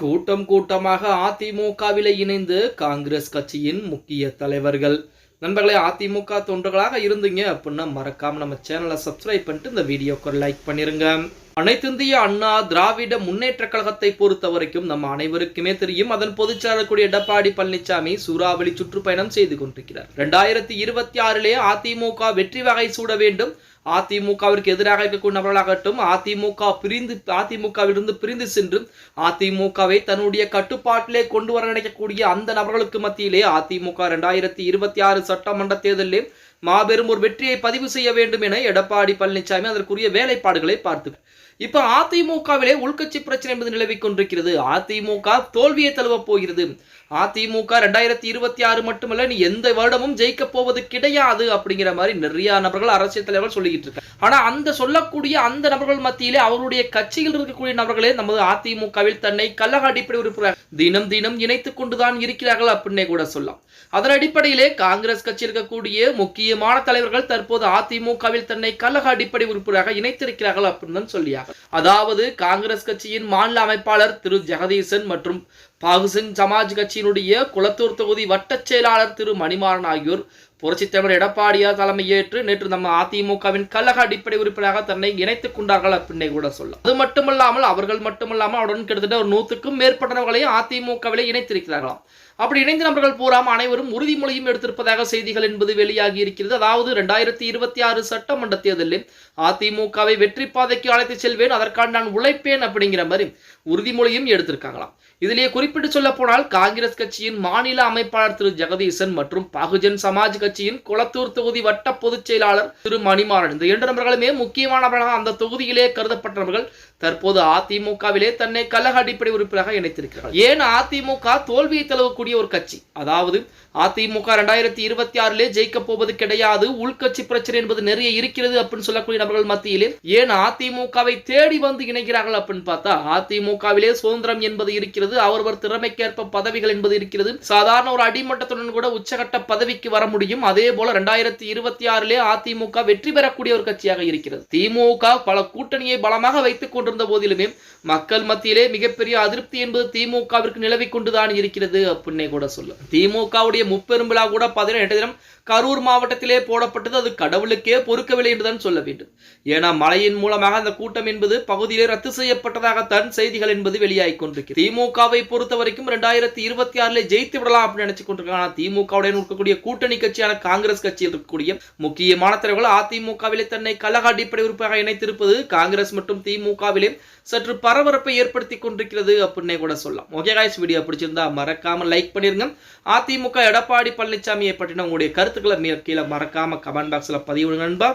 கூட்டம் கூட்டமாக அதிமுகவிலே இணைந்து காங்கிரஸ் கட்சியின் முக்கிய தலைவர்கள். நண்பர்களே அதிமுக தொண்டர்களாக இருந்தீங்க அப்படின்னா மறக்காம நம்ம சேனலை சப்ஸ்கிரைப் பண்ணிட்டு இந்த வீடியோக்கு லைக் பண்ணிருங்க. அனைத்திந்திய அண்ணா திராவிட முன்னேற்ற கழகத்தை பொறுத்த வரைக்கும் நம்ம அனைவருக்குமே தெரியும் அதன் பொதுச்செயலர் கூடிய எடப்பாடி பழனிசாமி சூறாவளி சுற்றுப்பயணம் செய்து கொண்டிருக்கிறார். ரெண்டாயிரத்தி இருபத்தி ஆறிலே அதிமுக வெற்றி வகை சூட வேண்டும் அதிமுகவிற்கு எதிராக இருக்கக்கூடிய நபர்களாகட்டும் அதிமுக பிரிந்து அதிமுகவிலிருந்து பிரிந்து சென்று அதிமுகவை தன்னுடைய கட்டுப்பாட்டிலே கொண்டு வர நினைக்கக்கூடிய அந்த நபர்களுக்கு மத்தியிலே அதிமுக இரண்டாயிரத்தி இருபத்தி ஆறு சட்டமன்ற தேர்தலிலே மாபெரும் ஒரு வெற்றியை பதிவு செய்ய வேண்டும் என எடப்பாடி பழனிசாமி அதற்குரிய வேலைப்பாடுகளை பார்த்து. இப்ப அதிமுகவிலே உள்கட்சி பிரச்சனை என்பது நிலவிக் கொண்டிருக்கிறது. அதிமுக தோல்வியை தழுவப் போகிறது. அதிமுக ரெண்டாயிரத்தி இருபத்தி ஆறு மட்டுமல்ல நீ எந்த வருடமும் ஜெயிக்க போவது கிடையாது அப்படிங்கிற மாதிரி நிறைய நபர்கள் அரசியல் தலைவர்கள் சொல்லிக்கிட்டு இருக்காங்க. ஆனா அந்த சொல்லக்கூடிய அந்த நபர்கள் மத்தியிலே அவருடைய கட்சியில் இருக்கக்கூடிய நபர்களே நமது அதிமுகவில் தன்னை கள்ளக அடிப்படை உறுப்பினர். தினம் தினம் இணைத்துக் கொண்டுதான் இருக்கிறார்கள் அப்படின்னே கூட சொல்லலாம். அதன் அடிப்படையிலே காங்கிரஸ் கட்சி இருக்கக்கூடிய முக்கியமான தலைவர்கள் தற்போது அதிமுகவில் தன்னை கழக அடிப்படை உறுப்பினராக இணைத்திருக்கிறார்கள் அப்படின்னு சொல்லியாக அதாவது காங்கிரஸ் கட்சியின் மாநில அமைப்பாளர் திரு. ஜெகதீசன் மற்றும் பாகுசிங் சமாஜ் கட்சியினுடைய குளத்தூர் தொகுதி வட்டச் செயலாளர் திரு மணிமாறன் ஆகியோர் புரட்சித் தலைவர் எடப்பாடியார் தலைமையேற்று நேற்று நம்ம அதிமுகவின் கழக அடிப்படை உறுப்பினராக தன்னை இணைத்துக் கொண்டார்கள் அப்படின்னே கூட சொல்லலாம். அது மட்டுமல்லாமல் அவர்கள் மட்டுமல்லாமல் அவருடன் கிட்டத்தட்ட ஒரு நூற்றுக்கும் மேற்பட்டவர்களையும் அதிமுகவிலே இணைத்திருக்கிறார்களாம். அப்படி இணைந்த நபர்கள் பூராம் அனைவரும் உறுதிமொழியும் எடுத்திருப்பதாக செய்திகள் என்பது வெளியாகி இருக்கிறது. அதாவது இரண்டாயிரத்தி இருபத்தி ஆறு சட்டமன்ற தேர்தலில் அதிமுகவை வெற்றி பாதைக்கு அழைத்து செல்வேன் அதற்கான நான் உழைப்பேன் அப்படிங்கிற மாதிரி உறுதிமொழியும் எடுத்திருக்காங்களாம். இதிலேயே குறிப்பிட்டு சொல்ல போனால் காங்கிரஸ் கட்சியின் மாநில அமைப்பாளர் திரு. ஜெகதீசன் மற்றும் பகுஜன் சமாஜ் கட்சியின் குளத்தூர் தொகுதி வட்ட பொதுச் செயலாளர் திரு மணிமாறன். இந்த இரண்டு நபர்களுமே முக்கியமானவர்களாக அந்த தொகுதியிலே கருதப்பட்டவர்கள். தற்போது அதிமுகவிலே தன்னை கழக அடிப்படை உறுப்பினராக இணைத்திருக்கிறார் ஏன் அதிமுக தோல்வியை தழுவக்கூடிய ஒரு கட்சி? அதாவது அதிமுக ரெண்டாயிரத்தி இருபத்தி ஆறிலே ஜெயிக்க போவது கிடையாது உள்கட்சி பிரச்சனை என்பது நிறைய இருக்கிறது அப்படின்னு சொல்லக்கூடிய நபர்கள் மத்தியிலே ஏன் அதிமுகவை தேடி வந்து இணைகிறார்கள் அப்படின்னு பார்த்தா அதிமுகவிலே சுதந்திரம் என்பது இருக்கிறது அவரவர் திறமைக்கேற்ப பதவிகள் என்பது இருக்கிறது. சாதாரண ஒரு அடிமட்டத்துடன் கூட உச்சகட்ட பதவிக்கு வர முடியும். கட்சியும் அதே போல ரெண்டாயிரத்தி இருபத்தி ஆறிலே அதிமுக வெற்றி பெறக்கூடிய ஒரு கட்சியாக இருக்கிறது. திமுக பல கூட்டணியை பலமாக வைத்துக் கொண்டிருந்த போதிலுமே மக்கள் மத்தியிலே மிகப்பெரிய அதிருப்தி என்பது திமுகவிற்கு நிலவி கொண்டுதான் இருக்கிறது அப்படின்னே கூட சொல்ல திமுகவுடைய முப்பெரும் விழா கூட பதினெட்டு தினம் கரூர் மாவட்டத்திலே போடப்பட்டது. அது கடவுளுக்கே பொறுக்கவில்லை என்றுதான் சொல்ல வேண்டும். ஏன்னா மழையின் மூலமாக அந்த கூட்டம் என்பது பகுதியிலே ரத்து செய்யப்பட்டதாகத்தான் செய்திகள் என்பது வெளியாகி கொண்டிருக்கிறது திமுகவை பொறுத்த வரைக்கும் ரெண்டாயிரத்தி இருபத்தி ஆறிலே ஜெயித்து விடலாம் அப்படின்னு நினைச்சு கொண்டிருக்காங்க. ஆனால் திமுகவுடன் இருக்கக்கூடிய கூட்டணி கட்சியான காங்கிரஸ் கட்சியில் இருக்கக்கூடிய முக்கியமான தலைவர்கள் அதிமுகவிலே தன்னை கழக அடிப்படை உறுப்பாக இணைத்திருப்பது காங்கிரஸ் மற்றும் திமுகவிலே சற்று பரபரப்பை ஏற்படுத்தி கொண்டிருக்கிறது அப்படின்னே கூட சொல்லலாம். ஓகே காய்ஸ் வீடியோ பிடிச்சிருந்தா மறக்காம லைக் பண்ணிருங்க. அதிமுக எடப்பாடி பழனிசாமியை பற்றின உங்களுடைய கருத்துக்களை கீழே மறக்காம கமெண்ட் பாக்ஸ்ல பதிவிடுங்க நண்பா.